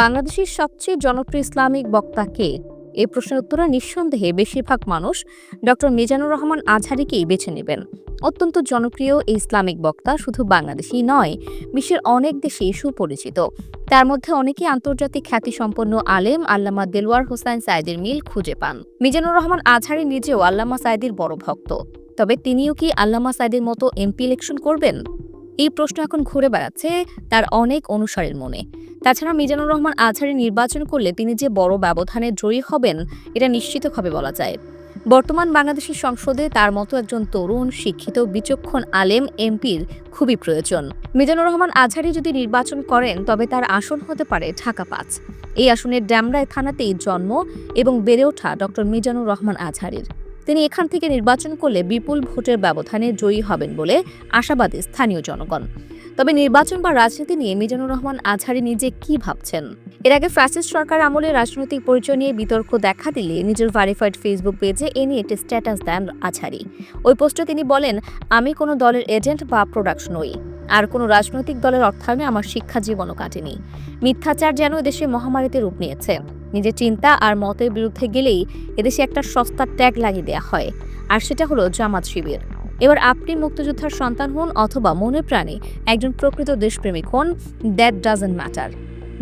বাংলাদেশের সবচেয়ে জনপ্রিয় ইসলামিক বক্তা কে? এই প্রশ্নের উত্তরে নিঃসন্দেহে বেশিরভাগ মানুষ ডক্টর মিজানুর রহমান আজহারিকেই বেছে নেবেন। অত্যন্ত জনপ্রিয় এই ইসলামিক বক্তা শুধু বাংলাদেশেই নয়, বিশ্বের অনেক দেশেই সুপরিচিত। তার মধ্যে অনেকেই আন্তর্জাতিক খ্যাতিসম্পন্ন আলেম আল্লামা দেলওয়ার হোসাইন সাইদের মিল খুঁজে পান। মিজানুর রহমান আজহারি নিজেও আল্লামা সাইদের বড় ভক্ত। তবে তিনিও কি আল্লামা সাইদের মতো এমপি ইলেকশন করবেন? এই প্রশ্ন এখন ঘুরে বেড়াচ্ছে তার অনেক অনুসারীর মনে। তাছাড়া মিজানুর রহমান আজহারি নির্বাচন করলে তিনি যে বড় ব্যবধানে জয়ী হবেন, এটা নিশ্চিতভাবে বলা যায়। বর্তমান বাংলাদেশের সংসদে তার মতো একজন তরুণ, শিক্ষিত, বিচক্ষণ আলেম এমপির খুবই প্রয়োজন। মিজানুর রহমান আজহারি যদি নির্বাচন করেন, তবে তার আসন হতে পারে ঢাকা পাঁচ। এই আসনের ড্যামরায় থানাতেই জন্ম এবং বেড়ে ওঠা ডক্টর মিজানুর রহমান আজহারির। তিনি এখান থেকে নির্বাচন করলে বিপুল ভোটের ব্যবধানে জয়ী হবেন বলে আশাবাদী স্থানীয় জনগণ। তবে নির্বাচন বা রাজনীতি নিয়ে মিজানুর রহমান আজহারি নিজে কি ভাবছেন? এর আগে ফ্যাসিস্ট সরকার আমলে রাজনৈতিক পরিচয় নিয়ে বিতর্ক দেখা দিলে নিজের ভেরিফাইড ফেসবুক পেজে এ নিয়ে একটি স্ট্যাটাস দেন আজহারি ওই পোস্টে তিনি বলেন, আমি কোনো দলের এজেন্ট বা প্রোডাক্ট নই। আর কোনো রাজনৈতিক দলের অর্থায়নে আমার শিক্ষা জীবনও কাটেনি। মিথ্যাচার যেন দেশে মহামারীতে রূপ নিয়েছে। নিজের চিন্তা আর মতের বিরুদ্ধে গেলেই এদেশে একটা সস্তার ট্যাগ লাগিয়ে দেওয়া হয়। আর সেটা হলো জামাত শিবির। এবার আপনি মুক্তিযোদ্ধার সন্তান হন অথবা মনে প্রাণে একজন প্রকৃত দেশপ্রেমিক হন দ্যাট ডাজেন্ট ম্যাটার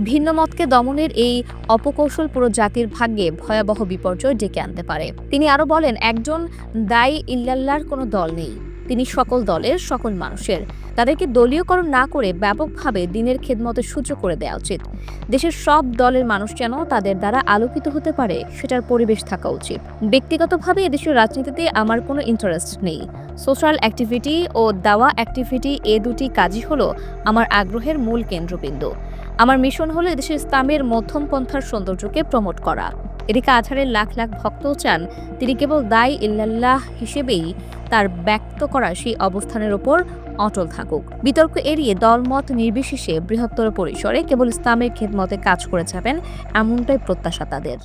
ভিন্ন মতকে দমনের এই অপকৌশল পুরো জাতির ভাগ্যে ভয়াবহ বিপর্যয় ডেকে আনতে পারে। তিনি আরও বলেন, একজন দায়ী ইল্লাল্লাহর কোনো দল নেই। তিনি সকল দলের সকল মানুষের। তাদেরকে দলীয়করণ না করে ব্যাপকভাবে দিনের খেদমতে সূর্য করে দেওয়া উচিত। দেশের সব দলের মানুষ যেন তাদের দ্বারা আলোকিত হতে পারে, সেটার পরিবেশ থাকা উচিত। ব্যক্তিগতভাবে এদেশের রাজনীতিতে আমার কোনো ইন্টারেস্ট নেই। সোশ্যাল অ্যাক্টিভিটি ও দাওয়া অ্যাক্টিভিটি এ দুটি কাজই হলো আমার আগ্রহের মূল কেন্দ্রবিন্দু। আমার মিশন হলো এদেশের ইসলামের মধ্যম পন্থার সৌন্দর্যকে প্রমোট করা। এদিকে আধারের লাখ লাখ ভক্তও চান, তিনি কেবল দায় ইল্লাল্লাহ হিসেবেই তার ব্যক্ত করা সেই অবস্থানের ওপর অটল থাকুক। বিতর্ক এড়িয়ে দলমত নির্বিশেষে বৃহত্তর পরিসরে কেবল ইসলামের খেদমতে কাজ করে যাবেন, এমনটাই প্রত্যাশা তাদের।